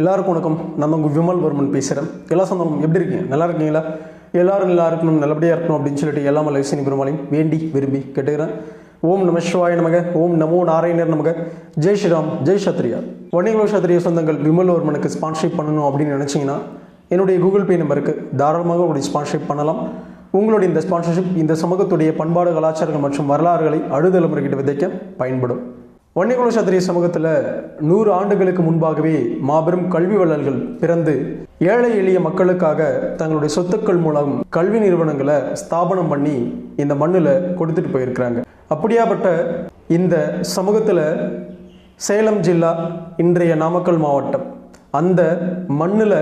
எல்லாருக்கும் வணக்கம். நம்ம உங்கள் விமல் வர்மன் பேசுகிறேன் எல்லா சொந்தம் எப்படி இருக்கீங்க? நல்லா இருக்கீங்களா? எல்லாரும் நல்லா இருக்கணும் நல்லபடியாக இருக்கணும் அப்படின்னு சொல்லிட்டு எல்லா லைசனி பெருமாளையும் வேண்டி விரும்பி கேட்டுக்கிறேன். ஓம் நம சிவாய நமக ஓம் நமோ நாராயணர் நமக. ஜெய் ஸ்ரீராம் ஜெய் சத்ரியா வணிகளோ சத்ரிய சொந்தங்கள் விமல் வர்மனுக்கு ஸ்பான்ஷிப் பண்ணணும் அப்படின்னு நினச்சிங்கன்னா என்னுடைய கூகுள் பே நம்பருக்கு தாராளமாக உங்களுடைய ஸ்பான்ஷிப் பண்ணலாம். உங்களுடைய இந்த ஸ்பான்சர்ஷிப் இந்த சமூகத்துடைய பண்பாடு கலாச்சாரங்கள் மற்றும் வரலாறுகளை அடுதலைமுறைகிட்ட விதைக்க பயன்படும். வன்னிகுல சத்திரிய சமூகத்தில் நூறு ஆண்டுகளுக்கு முன்பாகவே மாபெரும் கல்வி வள்ளல்கள் பிறந்து ஏழை எளிய மக்களுக்காக தங்களுடைய சொத்துக்கள் மூலம் கல்வி நிறுவனங்களை ஸ்தாபனம் பண்ணி இந்த மண்ணில் கொடுத்துட்டு போயிருக்கிறாங்க. அப்படியாப்பட்ட இந்த சமூகத்தில் சேலம் ஜில்லா இன்றைய நாமக்கல் மாவட்டம். அந்த மண்ணில்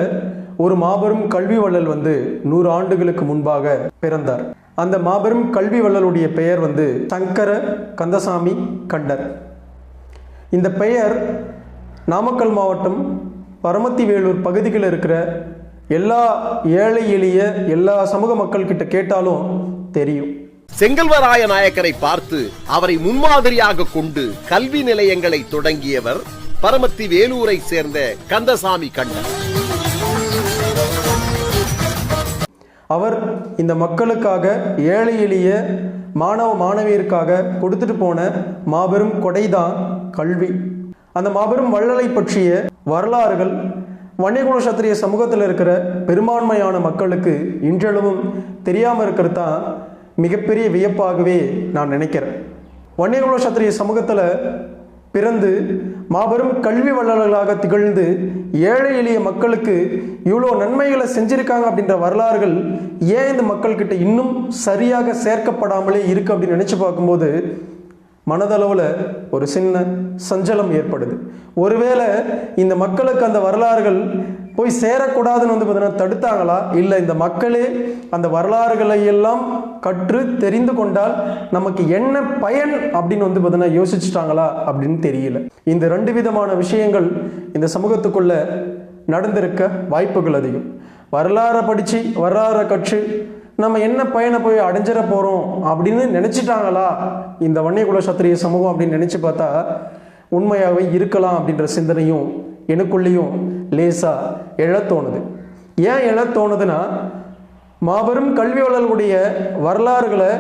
ஒரு மாபெரும் கல்வி வள்ளல் வந்து நூறு ஆண்டுகளுக்கு முன்பாக பிறந்தார். அந்த மாபெரும் கல்வி வள்ளலுடைய பெயர் வந்து சங்கர கந்தசாமி கண்டர் இந்த பெயர் நாமக்கல் மாவட்டம் பரமத்தி வேலூர் பகுதிகளில் இருக்கிற எல்லா ஏழை எளிய எல்லா சமூக மக்கள் கிட்ட கேட்டாலும் தெரியும். செங்கல்வராய நாயக்கரை பார்த்து அவரை முன்மாதிரியாக கொண்டு கல்வி நிலையங்களை தொடங்கியவர் பரமத்தி வேலூரை சேர்ந்த கந்தசாமி கண்டர் அவர் இந்த மக்களுக்காக ஏழை எளிய மாணவ மாணவியருக்காக கொடுத்துட்டு போன மாபெரும் கொடைதான் கல்வி. அந்த மாபெரும் வள்ளலை பற்றிய வரலாறுகள் வன்னியகுல சத்திரிய சமூகத்தில் இருக்கிற பெரும்பான்மையான மக்களுக்கு இன்றளவும் தெரியாமல் இருக்கிறது தான் மிகப்பெரிய வியப்பாகவே நான் நினைக்கிறேன். வன்னியகுல சத்திரிய சமூகத்தில் பிறந்து மாபெரும் கல்வி வள்ளல்களாக திகழ்ந்து ஏழை எளிய மக்களுக்கு இவ்வளோ நன்மைகளை செஞ்சிருக்காங்க அப்படின்ற வரலாறுகள் ஏன் இந்த மக்கள்கிட்ட இன்னும் சரியாக சேர்க்கப்படாமலே இருக்கு அப்படின்னு நினச்சி பார்க்கும்போது மனதளவில் ஒரு சின்ன சஞ்சலம் ஏற்படுது. ஒருவேளை இந்த மக்களுக்கு அந்த வரலாறுகள் போய் சேரக்கூடாதுன்னு வந்து பார்த்தீங்கன்னா தடுத்தாங்களா? இல்லை இந்த மக்களே அந்த வரலாறுகளை எல்லாம் கற்று தெரிந்து கொண்டால் நமக்கு என்ன பயன் அப்படின்னு வந்து பார்த்தீங்கன்னா யோசிச்சுட்டாங்களா அப்படின்னு தெரியல. இந்த ரெண்டு விதமான விஷயங்கள் இந்த சமூகத்துக்குள்ள நடந்திருக்க வாய்ப்புகள் அதிகம். வரலாறை படித்து வரலாறை கற்று நம்ம என்ன பயனை போய் அடைஞ்சிட போகிறோம் அப்படின்னு நினச்சிட்டாங்களா? இந்த வன்னியகுல சத்திரிய சமூகம் அப்படின்னு நினச்சி பார்த்தா உண்மையாகவே இருக்கலாம் அப்படின்ற சிந்தனையும் எனக்குள்ளேயும் லேசாக எழத் தோணுது ஏன் எழத் தோணுதுன்னா மாபெரும் கல்வியாளர்களுடைய வரலாறுகளை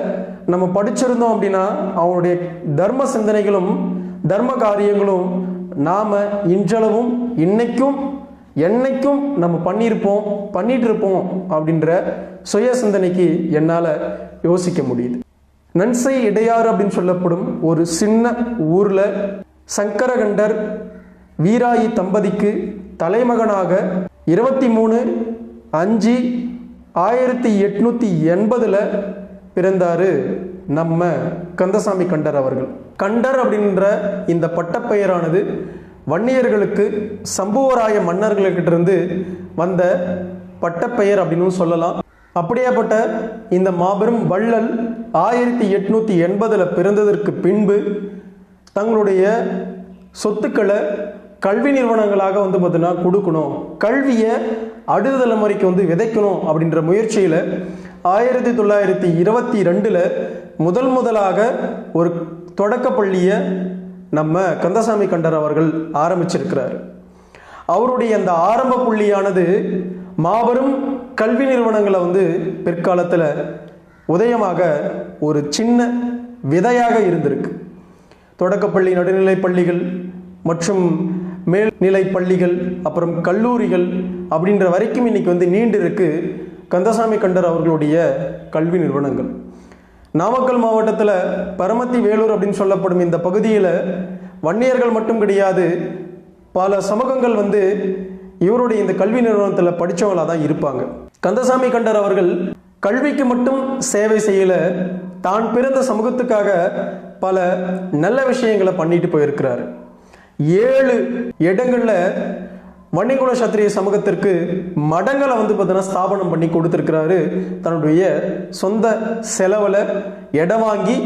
நம்ம படிச்சிருந்தோம் அப்படின்னா அவனுடைய தர்ம சிந்தனைகளும் தர்ம காரியங்களும் நாம் இன்றளவும் இன்னைக்கும் என்னைக்கும் நம்ம பண்ணியிருப்போம் பண்ணிட்டு இருப்போம் அப்படின்ற சுய சிந்தனைக்கு என்னால் யோசிக்க முடியுது. நன்சை இடையாறு அப்படின்னு சொல்லப்படும் ஒரு சின்ன ஊரில் சங்கரகண்டர் வீராயி தம்பதிக்கு தலைமகனாக இருபத்தி மூணு அஞ்சு ஆயிரத்தி எட்நூற்றி எண்பதில் பிறந்தார் நம்ம கந்தசாமி கண்டர் அவர்கள். கண்டர் அப்படின்ற இந்த பட்டப்பெயரானது வன்னியர்களுக்கு சம்புவராய மன்னர்களிடத்திலிருந்து வந்த பட்டப்பெயர் அப்படின்னு சொல்லலாம். அப்படியேப்பட்ட இந்த மாபெரும் வள்ளல் ஆயிரத்தி எட்நூற்றி எண்பதில் பிறந்ததற்கு பின்பு தங்களுடைய சொத்துக்களை கல்வி நிறுவனங்களாக வந்து பார்த்தீங்கன்னா கொடுக்கணும். கல்வியை அடுத்த தலைமுறைக்கு வந்து விதைக்கணும் அப்படின்ற முயற்சியில் ஆயிரத்தி தொள்ளாயிரத்தி இருபத்தி ரெண்டில் முதல் முதலாக ஒரு தொடக்க பள்ளியை நம்ம கந்தசாமி கண்டர் அவர்கள் ஆரம்பிச்சிருக்கிறார். அவருடைய அந்த ஆரம்ப புள்ளியானது மாபெரும் கல்வி நிறுவனங்களை வந்து பிற்காலத்தில் உதயமாக ஒரு சின்ன விதையாக இருந்திருக்கு. தொடக்கப்பள்ளி நடுநிலைப் பள்ளிகள் மற்றும் மேல்நிலை பள்ளிகள் அப்புறம் கல்லூரிகள் அப்படின்ற வரைக்கும் இன்னைக்கு வந்து நீண்டு இருக்கு கந்தசாமி கண்டர் அவர்களுடைய கல்வி நிறுவனங்கள். நாமக்கல் மாவட்டத்தில் பரமத்தி வேலூர் அப்படின்னு சொல்லப்படும் இந்த பகுதியில் வன்னியர்கள் மட்டும் கிடையாது பல சமூகங்கள் வந்து இவருடைய இந்த கல்வி நிறுவனத்தில் படித்தவங்களாக தான் இருப்பாங்க. கந்தசாமி கண்டர் அவர்கள் கல்விக்கு மட்டும் சேவை செய்யல தான் பிறந்த சமூகத்துக்காக பல நல்ல விஷயங்களை பண்ணிட்டு போயிருக்கிறாரு. ஏழு இடங்களில் வன்னிகுல சத்திரிய சமூகத்திற்கு மடங்களை வந்து பார்த்தீங்கன்னா ஸ்தாபனம் பண்ணி கொடுத்துருக்கிறாரு. தன்னுடைய சொந்த செலவில் இடம் வாங்கி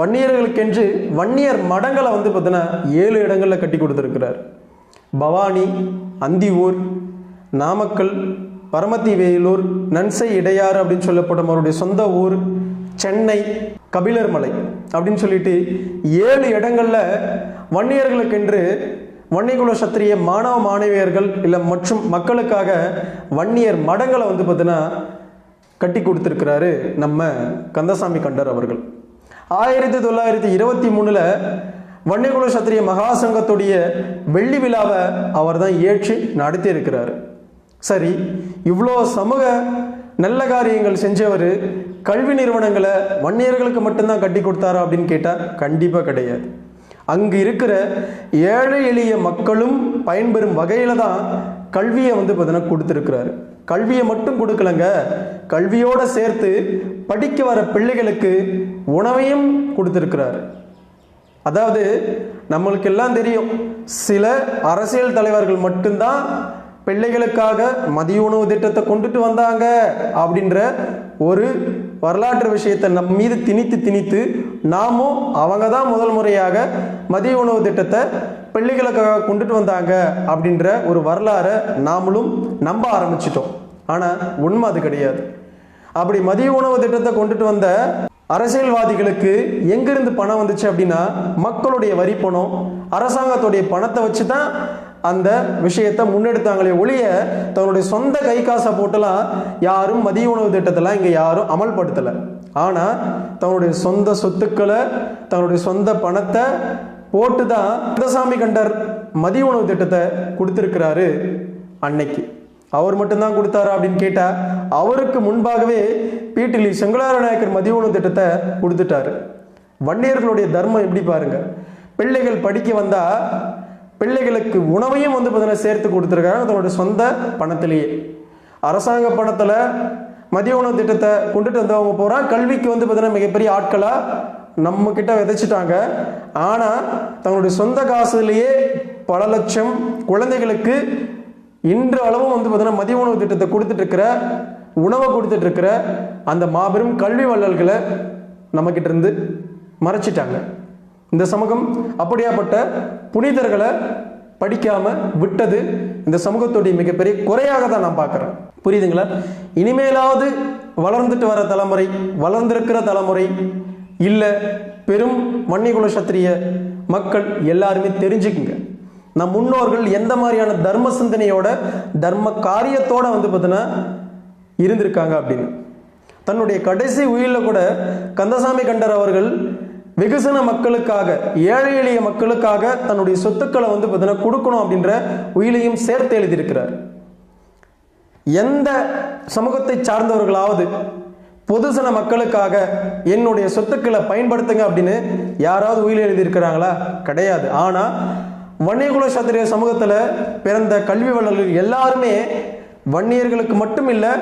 வன்னியர்களுக்கென்று வன்னியர் மடங்களை வந்து பார்த்தீங்கன்னா ஏழு இடங்களில் கட்டி கொடுத்துருக்கிறார். பவானி அந்தியூர் நாமக்கல் பரமத்தி வேலூர் நன்சை இடையாறு அப்படின்னு சொல்லப்படும் அவருடைய சொந்த ஊர் சென்னை கபிலர் மலை அப்படின்னு சொல்லிட்டு ஏழு இடங்களில் வன்னியர்களுக்கென்று வன்னியகுல சத்திரிய மாணவ மாணவியர்கள் இல்லை மற்றும் மக்களுக்காக வன்னியர் மடங்களை வந்து பார்த்தீங்கன்னா கட்டி கொடுத்துருக்கிறாரு நம்ம கந்தசாமி கண்டர் அவர்கள். ஆயிரத்தி தொள்ளாயிரத்தி இருபத்தி மூணில் வன்னியகுல சத்திரிய மகாசங்கத்துடைய வெள்ளி விழாவை அவர் தான் ஏற்று நடத்தி இருக்கிறார் சரி இவ்வளோ சமூக நல்ல காரியங்கள் செஞ்சவர் கல்வி நிறுவனங்களை வன்னியர்களுக்கு மட்டும்தான் கட்டி கொடுத்தாரா அப்படின்னு கேட்டால் கண்டிப்பாக கிடையாது. அங்கு இருக்கிற ஏழை எளிய மக்களும் பயன்பெறும் வகையில் தான் கல்வியை வந்து பார்த்தீங்கன்னா கொடுத்துருக்கிறாரு. கல்வியை மட்டும் கொடுக்கலங்க கல்வியோடு சேர்த்து படிக்க வர பிள்ளைகளுக்கு உணவையும் கொடுத்துருக்கிறாரு. அதாவது நம்மளுக்கு எல்லாம் தெரியும் சில அரசியல் தலைவர்கள் மட்டும்தான் பிள்ளைகளுக்காக மதிய உணவு திட்டத்தை கொண்டுட்டு வந்தாங்க அப்படின்ற ஒரு வரலாற்று விஷயத்தை நம் மீது திணித்து திணித்து நாமும் அவங்க தான் முதல் முறையாக மதிய உணவு திட்டத்தை பிள்ளைகளுக்காக கொண்டுட்டு வந்தாங்க அப்படின்ற ஒரு வரலாறை நாமளும் நம்ப ஆரம்பிச்சிட்டோம். ஆனால் உண்மை அது கிடையாது. அப்படி மதிய உணவு திட்டத்தை கொண்டுட்டு வந்த அரசியல்வாதிகளுக்கு எங்கிருந்து பணம் வந்துச்சு அப்படின்னா மக்களுடைய வரி பணம் அரசாங்கத்துடைய பணத்தை வச்சு தான் அந்த விஷயத்தை முன்னெடுத்தாங்களே ஒழிய தன்னுடைய சொந்த கை காசை போட்டுலாம் யாரும் மதிய உணவு திட்டத்தெல்லாம் இங்கே யாரும் அமல்படுத்தலை. ஆனால் தன்னுடைய சொந்த சொத்துக்களை தன்னுடைய சொந்த பணத்தை போட்டு தான் கந்தசாமி கண்டர் மதிய உணவு திட்டத்தை கொடுத்துருக்கிறாரு அன்னைக்கு. அவர் மட்டும்தான் கொடுத்தாரா அப்படின்னு கேட்டா அவருக்கு முன்பாகவே பீட்டிலி செங்கலார நாயக்கர் மதிய உணவு திட்டத்தை கொடுத்துட்டாரு. வன்னியர்களுடைய தர்மம் எப்படி பாருங்க? பிள்ளைகள் படிக்க வந்தால் பிள்ளைகளுக்கு உணவையும் வந்து பார்த்தீங்கன்னா சேர்த்து கொடுத்துருக்காங்க. தன்னுடைய சொந்த பணத்திலேயே. அரசாங்க பணத்தில் மதிய உணவு திட்டத்தை கொண்டுட்டு வந்தவங்க போகிறா கல்விக்கு வந்து பார்த்தீங்கன்னா மிகப்பெரிய ஆட்களாக நம்ம கிட்ட விதைச்சிட்டாங்க. ஆனால் தங்களுடைய சொந்த காசுலேயே பல லட்சம் குழந்தைகளுக்கு இன்று அளவும் வந்து பார்த்தீங்கன்னா மதிய உணவு திட்டத்தை கொடுத்துட்ருக்கிற உணவை கொடுத்துட்ருக்கிற அந்த மாபெரும் கல்வி வள்ளல்களை நம்மக்கிட்ட இருந்து மறைச்சிட்டாங்க. இந்த சமூகம் அப்படியாப்பட்ட புனிதர்களை படிக்காம விட்டது இந்த சமூகத்துடைய மிகப்பெரிய குறையாக தான் நான் பார்க்குறேன். புரியுதுங்களா? இனிமேலாவது வளர்ந்துட்டு வர தலைமுறை வளர்ந்திருக்கிற தலைமுறை இல்லை பெரும் வன்னிகுல சத்திரிய மக்கள் எல்லாருமே தெரிஞ்சுக்குங்க. நம் முன்னோர்கள் எந்த மாதிரியான தர்ம சிந்தனையோட தர்ம காரியத்தோட வந்து பார்த்தீங்கன்னா இருந்திருக்காங்க அப்படின்னு. தன்னுடைய கடைசி உயிரில் கூட கந்தசாமி கண்டர் அவர்கள் வெகுசன மக்களுக்காக ஏழை எளிய மக்களுக்காக தன்னுடைய சொத்துக்களை வந்து பார்த்தீங்கன்னா கொடுக்கணும் அப்படின்ற உயிலையும் சேர்த்து எழுதியிருக்கிறார். எந்த சமூகத்தை சார்ந்தவர்களாவது பொதுசன மக்களுக்காக என்னுடைய சொத்துக்களை பயன்படுத்துங்க அப்படின்னு யாராவது உயிர் எழுதியிருக்கிறாங்களா? கிடையாது. ஆனால் வன்னியகுல சத்திரிய சமூகத்தில் பிறந்த கல்வி வல்லர்கள் எல்லாருமே வன்னியர்களுக்கு மட்டும் இல்லை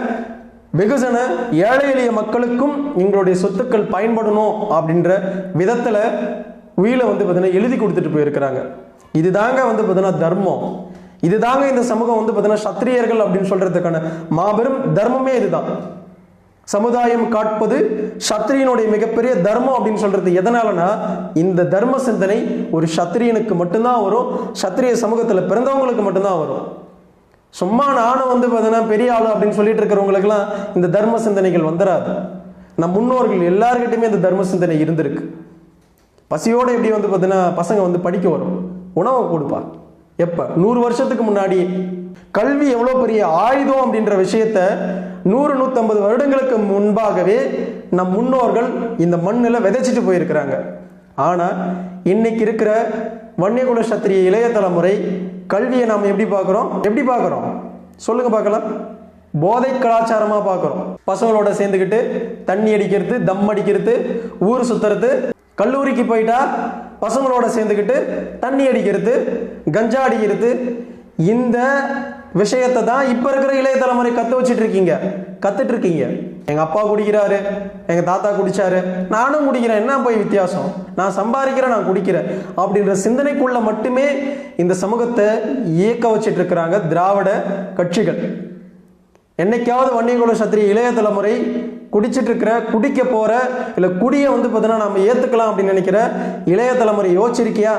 வெகுஜன ஏழை எளிய மக்களுக்கும் எங்களுடைய சொத்துக்கள் பயன்படணும் அப்படின்ற விதத்தில் உயிரை வந்து பார்த்தீங்கன்னா எழுதி கொடுத்துட்டு போயிருக்கிறாங்க. இதுதாங்க வந்து பார்த்தீங்கன்னா தர்மம். இதுதாங்க இந்த சமூகம் வந்து பார்த்தீங்கன்னா சத்திரியர்கள் அப்படின்னு சொல்றதுக்கான மாபெரும் தர்மமே இதுதான். சமுதாயம் காட்பது சத்திரியனுடைய மிகப்பெரிய தர்மம் அப்படின்னு சொல்றது எதனாலனா இந்த தர்ம சிந்தனை ஒரு சத்திரியனுக்கு மட்டும்தான் வரும் சத்திரிய சமூகத்தில் பிறந்தவங்களுக்கு மட்டும்தான் வரும். சும்மா நானும் வந்து பார்த்தீங்கன்னா பெரிய ஆளு அப்படின்னு சொல்லிட்டு இருக்கிறவங்களுக்கெல்லாம் இந்த தர்ம சிந்தனைகள் வந்துடாது நம் முன்னோர்கள் எல்லார்கிட்டையுமே இந்த தர்ம சிந்தனை இருந்திருக்கு. பசியோடு எப்படி வந்து பார்த்தீங்கன்னா பசங்க வந்து படிக்க வரும். உணவை கொடுப்பா எப்போ? நூறு வருஷத்துக்கு முன்னாடி. கல்வி எவ்வளோ பெரிய ஆயுதம் அப்படின்ற விஷயத்த நூறு நூற்றம்பது வருடங்களுக்கு முன்பாகவே நம் முன்னோர்கள் இந்த மண்ணில் விதைச்சிட்டு போயிருக்கிறாங்க. ஆனால் இன்னைக்கு இருக்கிற வன்னியகுல சத்திரிய இளைய தலைமுறை கல்வியை நாம் எப்படி பார்க்குறோம்? எப்படி பார்க்குறோம்? சொல்லுங்க பார்க்கலாம். போதை கலாச்சாரமாக பார்க்குறோம். பசங்களோட சேர்ந்துக்கிட்டு தண்ணி அடிக்கிறது தம் அடிக்கிறது ஊர் சுத்துறது கல்லூரிக்கு போயிட்டா பசங்களோட சேர்ந்துக்கிட்டு தண்ணி அடிக்கிறது கஞ்சா அடிக்கிறது. இந்த விஷயத்தை தான் இப்போ இருக்கிற இளைய தலைமுறை கற்று வச்சுட்டு இருக்கீங்க. கத்துட்டு இருக்கீங்க எங்க அப்பா குடிக்கிறாரு எங்க தாத்தா குடிச்சாரு. நானும் குடிக்கிறேன். என்ன போய் வித்தியாசம்? நான் சம்பாதிக்கிறேன் நான் குடிக்கிறேன். அப்படின்ற சிந்தனைக்குள்ள மட்டுமே இந்த சமூகத்தை இயக்க வச்சிட்டு இருக்கிறாங்க திராவிட கட்சிகள். என்னைக்காவது வன்னியகுல சத்திரிய இளைய தலைமுறை குடிச்சிட்டு இருக்கிற குடிக்க போற இல்லை குடியை வந்து பார்த்தீங்கன்னா நம்ம ஏத்துக்கலாம் அப்படின்னு நினைக்கிற இளைய தலைமுறை யோசிச்சிருக்கியா?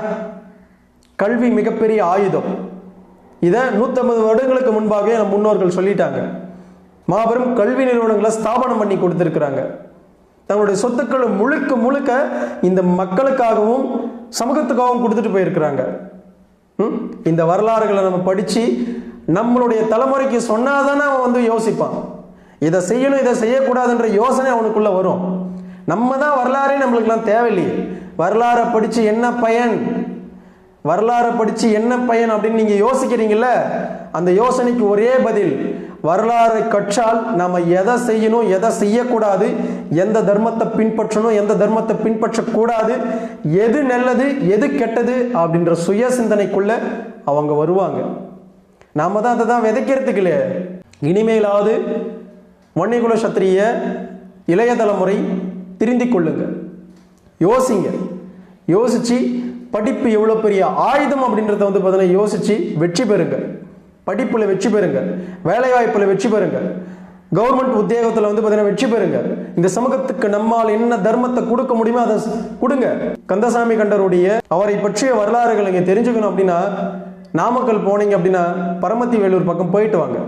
கல்வி மிகப்பெரிய ஆயுதம். இதை நூற்றம்பது வருடங்களுக்கு முன்பாகவே நம்ம முன்னோர்கள் சொல்லிட்டாங்க. மாபெரும் கல்வி நிறுவனங்களை ஸ்தாபனம் பண்ணி கொடுத்துருக்குறாங்க. தங்களுடைய சொத்துக்களை முழுக்க முழுக்க இந்த மக்களுக்காகவும் சமூகத்துக்காகவும் கொடுத்துட்டு போயிருக்கிறாங்க. ம்? இந்த வரலாறுகளை நம்ம படித்து நம்மளுடைய தலைமுறைக்கு சொன்னாதானே அவன் வந்து யோசிப்பான். இதை செய்யணும் இதை செய்யக்கூடாதுன்ற யோசனை அவனுக்குள்ளே வரும். நம்ம தான் வரலாறே நம்மளுக்கெல்லாம் தேவையில்லையே. வரலாறை படித்து என்ன பயன்? வரலாறை படித்து என்ன பயன் அப்படின்னு நீங்கள் யோசிக்கிறீங்கள அந்த யோசனைக்கு ஒரே பதில் வரலாறை கற்றால் நம்ம எதை செய்யணும் எதை செய்யக்கூடாது எந்த தர்மத்தை பின்பற்றணும் எந்த தர்மத்தை பின்பற்றக்கூடாது எது நல்லது எது கெட்டது அப்படின்ற சுய சிந்தனைக்குள்ள அவங்க வருவாங்க. நாம தான் அதை தான் விதைக்கிறதுக்கு இல்லையே இனிமேலாவது வன்னிகுல சத்திரிய இளைய தலைமுறை திருந்திக் கொள்ளுங்க. யோசிங்க. யோசிச்சு படிப்பு எவ்வளோ பெரிய ஆயுதம் அப்படின்றத வந்து பார்த்தீங்கன்னா யோசிச்சு வெற்றி பெறுங்க. படிப்பில் வெற்றி பெறுங்க. வேலைவாய்ப்பில் வெற்றி பெறுங்க. கவர்மெண்ட் உத்தியோகத்தில் வந்து பார்த்தீங்கன்னா வெற்றி பெறுங்க. இந்த சமூகத்துக்கு நம்மால் என்ன தர்மத்தை கொடுக்க முடியுமோ அதை கொடுங்க. கந்தசாமி கண்டருடைய அவரை பற்றிய வரலாறுகள் நீங்கள் தெரிஞ்சுக்கணும் அப்படின்னா நாமக்கல் போனீங்க அப்படின்னா பரமத்தி வேலூர் பக்கம் போயிட்டு வாங்க.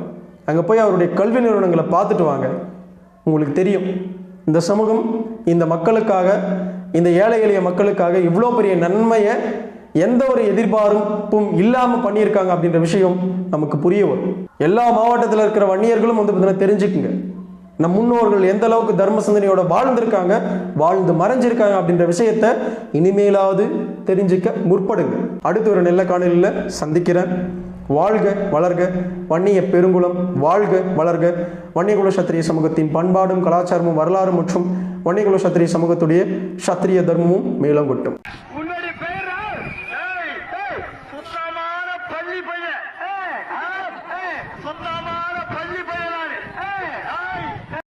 அங்கே போய் அவருடைய கல்வி நிறுவனங்களை பார்த்துட்டு வாங்க. உங்களுக்கு தெரியும். இந்த சமூகம் இந்த மக்களுக்காக இந்த ஏழை எளிய மக்களுக்காக இவ்வளோ பெரிய நன்மையை எந்த ஒரு எதிர்பார்ப்பும் இல்லாமல் பண்ணியிருக்காங்க அப்படின்ற விஷயம் நமக்கு புரிய வரும். எல்லா மாவட்டத்தில் இருக்கிற வன்னியர்களும் வந்து பார்த்தீங்கன்னா தெரிஞ்சுக்குங்க. நம் முன்னோர்கள் எந்த அளவுக்கு தர்ம சிந்தனையோட வாழ்ந்திருக்காங்க வாழ்ந்து மறைஞ்சிருக்காங்க அப்படின்ற விஷயத்த இனிமேலாவது தெரிஞ்சுக்க முற்படுங்க. அடுத்து ஒரு நல்ல காணொலியில் சந்திக்கிறேன். வாழ்க வளர்க. வன்னிய பெருங்குளம் வாழ்க வளர்க. வன்னியகுல சத்திரிய சமூகத்தின் பண்பாடும் கலாச்சாரமும் வரலாறு மற்றும் வன்னியகுல சத்திரிய சமூகத்துடைய சத்திரிய தர்மமும் மேலங்கொட்டும்.